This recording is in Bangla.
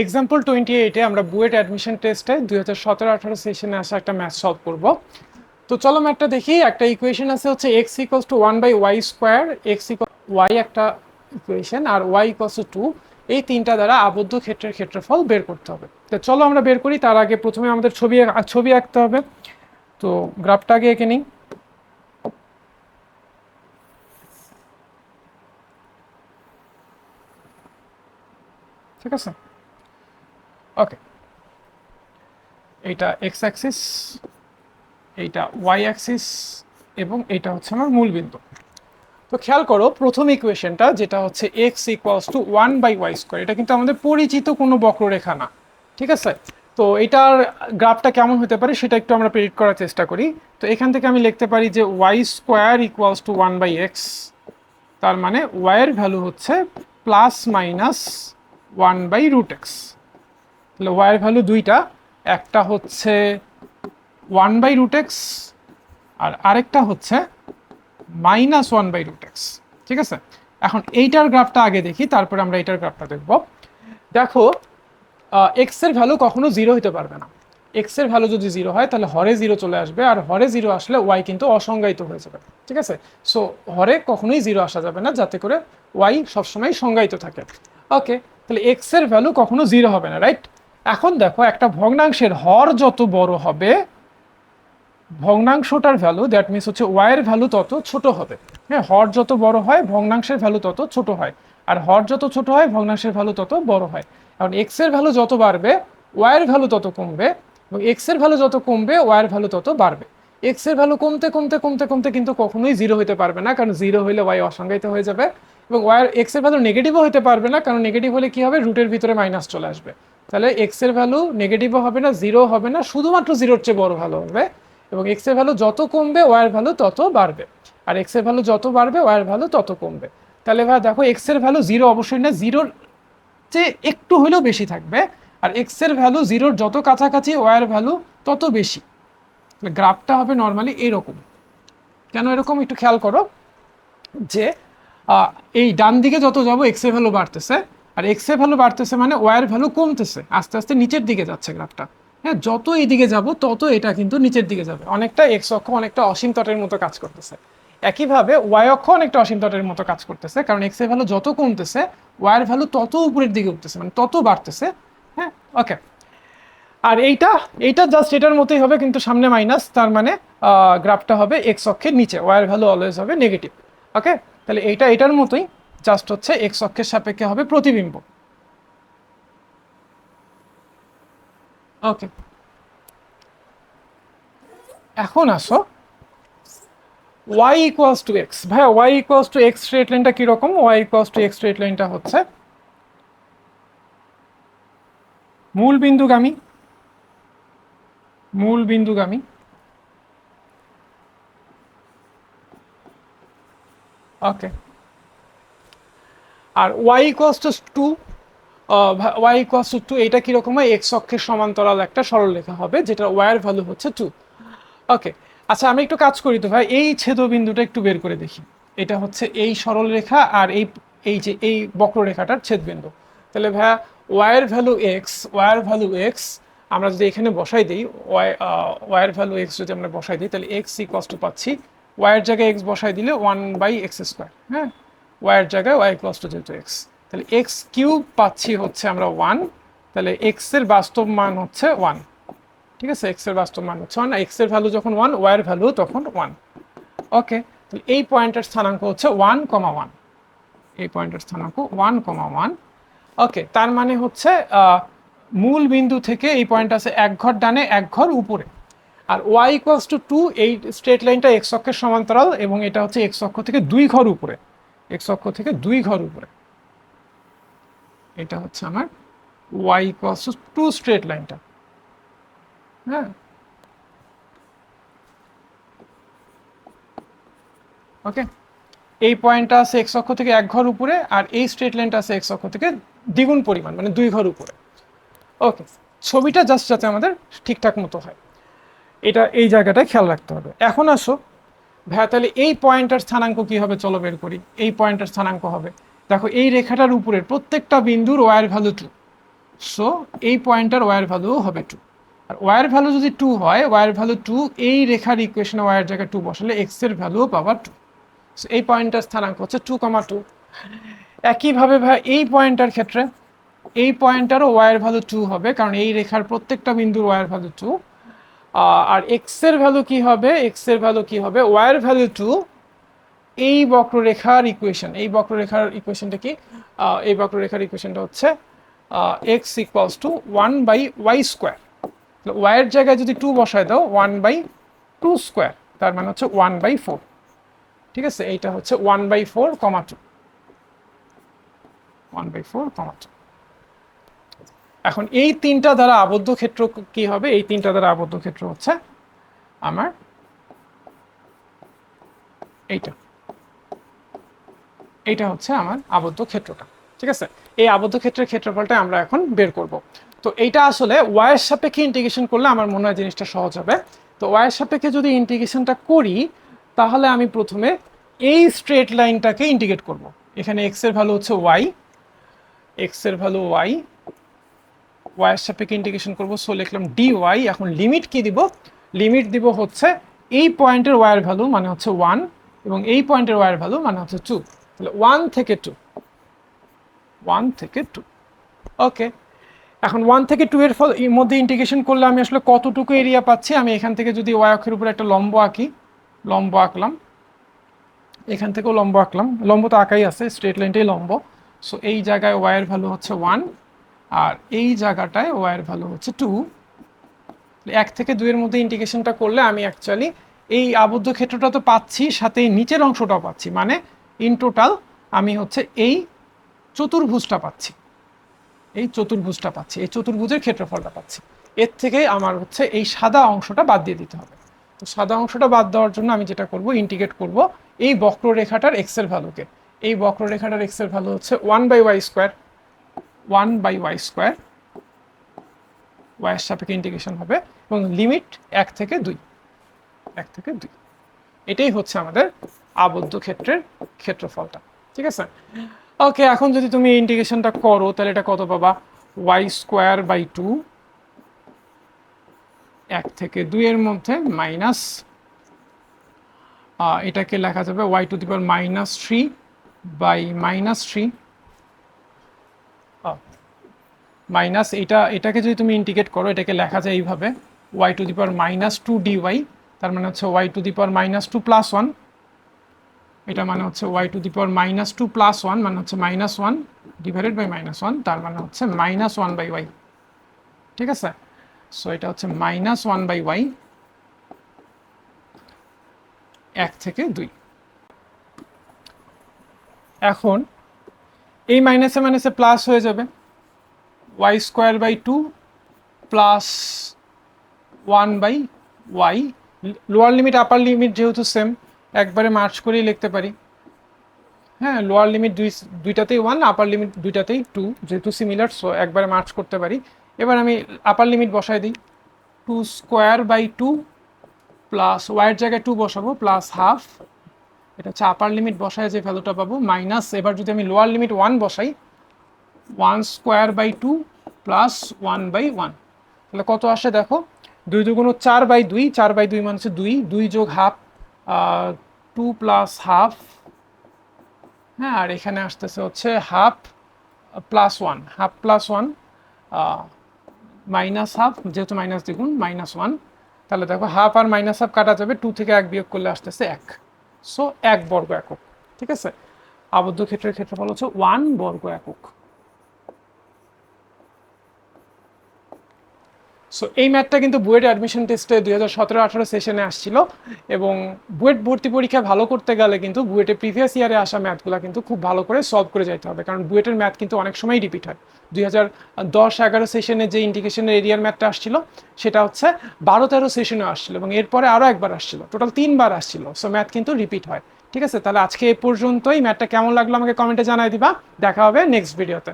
এক্সাম্পল টোয়েন্টি এইটে আমরা বুয়েট অ্যাডমিশন টেস্টে দুই হাজার সতেরো আঠারো সেশনে আসা একটা ম্যাথ সলভ করব। তো চলো ম্যাথটা দেখি, একটা ইকুয়েশন আছে হচ্ছে X equals to one by Y square X Y একটা ইকুয়েশন আর ওয়াই ইকোয়াস টু টু এই তিনটা দ্বারা আবদ্ধ ক্ষেত্রের ক্ষেত্রফল বের করতে হবে। তো চলো আমরা বের করি, তার আগে প্রথমে আমাদের ছবি ছবি আঁকতে হবে। তো গ্রাফটা আগে এঁকে নিই। ঠিক আছে? ওকে এইটা এক্স অ্যাক্সিস এইটা ওয়াই অ্যাক্সিস এবং এটা হচ্ছে আমার মূল বিন্দু। তো খেয়াল করো, প্রথম ইকুয়েশনটা যেটা হচ্ছে X equals to one by Y square এটা কিন্তু আমাদের পরিচিত কোনো বক্ররেখা না, ঠিক আছে? তো এটার গ্রাফটা কেমন হতে পারে সেটা একটু আমরা প্রেডিক্ট করার চেষ্টা করি। তো এখান থেকে আমি লিখতে পারি যে Y square equals to one by X তার মানে ওয়াইয়ের ভ্যালু হচ্ছে plus minus one by root X তাহলে ওয়াইয়ের ভ্যালু দুইটা, একটা হচ্ছে ওয়ান বাই রুট এক্স আর আরেকটা হচ্ছে minus one by root X ঠিক আছে? এখন এইটার গ্রাফটা আগে দেখি, তারপরে আমরা এইটার গ্রাফটা দেখব। দেখো এক্সের ভ্যালু কখনো জিরো হতে পারবে না। এক্সের ভ্যালু যদি জিরো হয়, তাহলে হরে জিরো চলে আসবে আর হরে জিরো আসলে ওয়াই কিন্তু অসংজ্ঞায়িত হয়ে যাবে, ঠিক আছে? সো হরে কখনোই জিরো আসা যাবে না, যাতে করে ওয়াই সবসময় সংজ্ঞায়িত থাকে। ওকে তাহলে এক্সের ভ্যালু কখনো জিরো হবে না রাইট এখন দেখো, একটা ভগ্নাংশের হর যত বড় হবে, ভগ্নাংশটার ভ্যালু দ্যাট মিনস হচ্ছে ওয়াইয়ের ভ্যালু তত ছোট হবে। হ্যাঁ হর যত বড় হয়, ভগ্নাংশের ভ্যালু তত ছোট হয়। আর হর যত ছোট হয়, ভগ্নাংশের ভ্যালু তত বড় হয়। কারণ এক্সের ভ্যালু যত বাড়বে ওয়াইয়ের ভ্যালু তত কমবে, এবং এক্সের ভ্যালু যত কমবে ওয়াইয়ের ভ্যালু তত বাড়বে। এক্সের ভ্যালু কমতে কমতে কমতে কমতে কিন্তু কখনোই জিরো হতে পারবে না, কারণ জিরো হলে ওয়াই অসংজ্ঞায়িত হয়ে যাবে। এবং ওয়াইয়ের এক্সের ভ্যালু নেগেটিভও হতে পারবে না, কারণ নেগেটিভ হলে কি হবে? রুটের ভিতরে মাইনাস চলে আসবে। তাহলে এক্সের ভ্যালু নেগেটিভও হবে না জিরো হবে না, শুধুমাত্র জিরোর চেয়ে বড় ভালো হবে। এবং এক্সের ভ্যালু যত কমবে ওয়ার ভ্যালু তত বাড়বে। আর এক্সের ভ্যালু যত বাড়বে ওয়ার ভ্যালু তত কমবে। তাহলে ভাই দেখো এক্সের ভ্যালু জিরো অবশ্যই না জিরোর চেয়ে একটু হলেও বেশি থাকবে। আর এক্সের ভ্যালু জিরোর যত কাছাকাছি ওয়ার ভ্যালু তত বেশি। গ্রাফটা হবে নর্মালি এরকম। কেন এরকম? একটু খেয়াল করো যে এই ডান দিকে যত যাব এক্সের ভ্যালু বাড়তেছে। আর এক্সের ভ্যালু বাড়তেছে মানে ওয়ার ভ্যালু কমতেছে। আস্তে আস্তে নিচের দিকে যাচ্ছে গ্রাফটা হ্যাঁ যত এইদিকে যাব, তত এটা কিন্তু নিচের দিকে যাবে। অনেকটা এক্স অক্ষ অনেকটা অসীম তটের মতো কাজ করতেছে। একইভাবে ওয়াই অক্ষ অনেকটা অসীম তটের মতো কাজ করতেছে, কারণ এক্সের ভ্যালু যত কমতেছে ওয়ার ভ্যালু তত উপরের দিকে উঠতেছে মানে তত বাড়তেছে। হ্যাঁ ওকে আর এইটা এইটা জাস্ট এটার মতোই হবে, কিন্তু সামনে মাইনাস তার মানে গ্রাফটা হবে এক্স অক্ষের নিচে। ওয়ার ভ্যালু অলওয়েজ হবে নেগেটিভ ওকে তাহলে এইটা, এটার মতোই জাস্ট হচ্ছে এক্স অক্ষের সাপেক্ষে হবে প্রতিবিম্ব। ওকে এখন আসো। y ইকুয়ালস টু এক্স ভাইয়া, y equals to X straight লাইনটা কীরকম? y equals to X straight লাইনটা হচ্ছে মূল বিন্দুগামী। মূল বিন্দুগামী। Okay R Y equals to two Y equals to two এটা কীরকম হয়? এক্স অক্ষের সমান্তরাল একটা সরলরেখা হবে, যেটা ওয়ার ভ্যালু হচ্ছে টু ওকে আচ্ছা আমি একটু কাজ করি তো ভাই। এই ছেদবিন্দুটা একটু বের করে দেখি। এটা হচ্ছে এই সরলরেখা আর এই এই যে এই বক্ররেখাটার ছেদবিন্দু। তাহলে ভাইয়া ওয়ার ভ্যালু এক্স ওয়ার ভ্যালু এক্স আমরা যদি এখানে বসাই দিই ওয়াই ওয়ার ভ্যালু এক্স যদি আমরা বসাই দিই, তাহলে এক্স ইকস টু পাচ্ছি। ওয়াইয়ের জায়গায় এক্স বসাই দিলে ওয়ান বাই এক্স স্কোয়ার হ্যাঁ? ওয়াইয়ের জায়গায় ওয়াই ক্লস টু যেহেতু এক্স তাহলে এক্স কিউব পাচ্ছি হচ্ছে আমরা ওয়ান তাহলে এক্সের বাস্তব মান হচ্ছে ওয়ান ঠিক আছে? এক্সের বাস্তব মান হচ্ছে ওয়ান এক্সের ভ্যালু যখন ওয়ানের ভ্যালু তখন ওয়ান ওকে তাহলে এই পয়েন্টের স্থানাঙ্ক হচ্ছে ওয়ান কমা ওয়ান এই পয়েন্টের স্থানাঙ্ক ওয়ান কমা ওয়ান ওকে তার মানে হচ্ছে মূল বিন্দু থেকে এই পয়েন্ট আছে এক ঘর ডানে, এক ঘর উপরে। আর ওয়াই ইকুয়ালস টু টু এই স্ট্রেট লাইনটা এক্স অক্ষের সমান্তরাল এবং এটা হচ্ছে এক্স অক্ষ থেকে দুই ঘর উপরে। এক্স অক্ষ থেকে দুই ঘর উপরে। এটা হচ্ছে আমার ওয়াই টু টু স্ট্রেট লাইনটা হ্যাঁ? ওকে এই পয়েন্টটা আছে এক্স অক্ষ থেকে এক ঘর উপরে আর এই স্ট্রেট লাইনটা আছে এক্স অক্ষ থেকে দ্বিগুণ পরিমাণ মানে দুই ঘর উপরে। ওকে ছবিটা জাস্ট যাতে আমাদের ঠিকঠাক মতো হয়। এটা এই জায়গাটায় খেয়াল রাখতে হবে। এখন আসো ভাইয়া, তাহলে এই পয়েন্টার স্থানাঙ্ক কি হবে? চলো বের করি। এই পয়েন্টার স্থানাঙ্ক হবে। দেখো, এই রেখাটার উপরের প্রত্যেকটা বিন্দুর ওয়ার ভ্যালু টু। সো, এই পয়েন্টটার ওয়ার ভ্যালুও হবে টু। আর ওয়ার ভ্যালু যদি টু হয়, ওয়ার ভ্যালু টু, এই রেখার ইকুয়েশনে ওয়ার জায়গায় টু বসালে এক্সের ভ্যালুও পাবা টু। সো, এই পয়েন্টটার স্থানাঙ্ক হচ্ছে টু কমা টু। একইভাবে ভাই এই পয়েন্টটার ক্ষেত্রে, এই পয়েন্টটারও ওয়ার ভ্যালু টু হবে, কারণ এই রেখার প্রত্যেকটা বিন্দুর ওয়ার ভ্যালু টু। আর এক্সের ভ্যালু কি হবে? এক্সের ভ্যালু কি হবে? ওয়ার ভ্যালু টু এই বক্ররেখার ইকুয়েশন এই বক্ররেখার ইকুয়েশনটা কি? এই বক্ররেখার ইকুয়েশনটা হচ্ছে X equals to one by Y square ওয়াইয়ের জায়গায় যদি টু বসায় দাও ওয়ান বাই টু স্কোয়ার তার মানে হচ্ছে ওয়ান বাই ফোর ঠিক আছে? এইটা হচ্ছে one by four comma two one by four comma two এখন এই তিনটা দ্বারা আবদ্ধ ক্ষেত্র কি হবে? এই তিনটা দ্বারা আবদ্ধ ক্ষেত্র হচ্ছে আমার এইটা। এইটা হচ্ছে আমার আবদ্ধ ক্ষেত্রটা, ঠিক আছে? এই আবদ্ধ ক্ষেত্রের ক্ষেত্রফলটা আমরা এখন বের করব। তো এইটা আসলে ওয়াইয়ের সাপেক্ষে ইন্টিগ্রেশন করলে আমার মনে হয় জিনিসটা সহজ হবে। তো ওয়াইয়ের সাপেক্ষে যদি ইন্টিগ্রেশনটা করি, তাহলে আমি প্রথমে এই স্ট্রেট লাইনটাকে ইন্টিগ্রেট করব। এখানে এক্সের ভ্যালু হচ্ছে ওয়াই এক্সের ভ্যালু ওয়াই ওয়াইয়ের সাপেক্ষে ইন্টিগ্রেশন করব? সো লিখলাম ডি ওয়াই এখন লিমিট কি দিব? লিমিট দিব হচ্ছে এই পয়েন্টের ওয়াইয়ের ভ্যালু মানে হচ্ছে ওয়ান এবং এই পয়েন্টের ওয়াইয়ের ভ্যালু মানে হচ্ছে টু তাহলে ওয়ান থেকে টু ওয়ান থেকে টু ওকে এখন ওয়ান থেকে টু এর মধ্যে ইন্টিগ্রেশন করলে আমি আসলে কতটুকু এরিয়া পাচ্ছি? আমি এখান থেকে যদি ওয়াই অক্ষের উপর একটা লম্ব আঁকি, লম্ব আঁকলাম। এখান থেকেও লম্ব আঁকলাম। লম্ব তো আঁকাই আছে স্ট্রেট লাইনটাই লম্ব। সো এই জায়গায় ওয়াইয়ের ভ্যালু হচ্ছে ওয়ান আর এই জায়গাটায় ওয়ার ভ্যালু হচ্ছে টু এক থেকে দুইয়ের মধ্যে ইন্টিগ্রেশনটা করলে আমি অ্যাকচুয়ালি এই আবদ্ধ ক্ষেত্রটা তো পাচ্ছি সাথে নিচের অংশটাও পাচ্ছি। মানে ইন টোটাল আমি হচ্ছে এই চতুর্ভুজটা পাচ্ছি। এই চতুর্ভুজটা পাচ্ছি, এই চতুর্ভুজের ক্ষেত্রফলটা পাচ্ছি। এর থেকে আমার হচ্ছে এই সাদা অংশটা বাদ দিয়ে দিতে হবে। তো সাদা অংশটা বাদ দেওয়ার জন্য আমি যেটা করব ইন্টিগ্রেট করব এই বক্ররেখাটার এক্সের ভ্যালুকে এই বক্ররেখাটার এক্সের ভ্যালু হচ্ছে one by Y square one by Y square ওয়াইয়ের সাপেক্ষে ইন্টিগ্রেশন হবে, এবং লিমিট এক থেকে দুই, এক থেকে দুই। এটাই হচ্ছে আমাদের আবদ্ধ ক্ষেত্রের ক্ষেত্রফলটা, ঠিক আছে? ওকে এখন যদি তুমি ইন্টিগ্রেশনটা করো, তাহলে এটা কত পাবা? ওয়াই স্কোয়ার বাই টু এক থেকে দুইয়ের মধ্যে মাইনাস এটাকে লেখা যাবে Y to the power minus three by minus three minus এটা, এটাকে যদি তুমি ইন্টিগ্রেট করো, এটাকে লেখা যায় এইভাবে Y to the power minus two D Y তার মানে হচ্ছে Y to the power minus two plus one এটা মানে হচ্ছে Y to the power minus two plus one মানে হচ্ছে minus one divided by minus one তার মানে হচ্ছে মাইনাস ওয়ান বাই ওয়াই ঠিক আছে? সো এটা হচ্ছে মাইনাস ওয়ান বাই ওয়াই এক থেকে দুই। এখন, এই মাইনাসে মাইনাসে প্লাস হয়ে যাবে। Y square by two plus one by Y lower limit upper limit যেহেতু সেম একবারে মার্চ করেই লিখতে পারি। হ্যাঁ লোয়ার লিমিট দুই, দুইটাতেই ওয়ান আপার লিমিট দুইটাতেই টু যেহেতু সিমিলার সো একবারে মার্চ করতে পারি। এবার আমি আপার লিমিট বসাই দিই। Two square by two plus ওয়াইয়ের জায়গায় টু বসাবো প্লাস হাফ এটা হচ্ছে আপার লিমিট বসায় যে ভ্যালুটা পাবো মাইনাস এবার যদি আমি লোয়ার লিমিট ওয়ান বসাই one square by two plus one by one তাহলে কত আসে দেখো? দুই দুগুণ চার বাই দুই, চার বাই দুই মানে হচ্ছে দুই। দুই যোগ হাফ টু প্লাস হাফ হ্যাঁ আর এখানে আসতেছে হচ্ছে half plus one half plus one minus half যেহেতু মাইনাস দ্বিগুণ মাইনাস ওয়ান তাহলে দেখো হাফ আর মাইনাস হাফ কাটা যাবে টু থেকে এক বিয়োগ করলে আসতেছে এক। সো এক বর্গ একক, ঠিক আছে? আবদ্ধ ক্ষেত্রের ক্ষেত্রফল হচ্ছে ওয়ান বর্গ একক। সো এই ম্যাথটা কিন্তু বুয়েট অ্যাডমিশন টেস্টে দুই হাজার সতেরো আঠারো সেশনে আসছিল এবং বুয়েট ভর্তি পরীক্ষা ভালো করতে গেলে কিন্তু বুয়েটের প্রিভিয়াস ইয়ারে আসা ম্যাথগুলো কিন্তু খুব ভালো করে সলভ করে যেতে হবে। কারণ বুয়েটের ম্যাথ কিন্তু অনেক সময় রিপিট হয়। দুই হাজার দশ এগারো সেশনে যে ইন্ডিকেশনের এরিয়ার ম্যাথটা আসছিল, সেটা হচ্ছে বারো তেরো সেশনে আসছিল এবং এরপরে আরও একবার আসছিল। টোটাল তিনবার আসছিল। সো ম্যাথ কিন্তু রিপিট হয়। ঠিক আছে? তাহলে আজকে এ পর্যন্তই। ম্যাথটা কেমন লাগল আমাকে কমেন্টে জানাই দিবা। দেখা হবে নেক্সট ভিডিওতে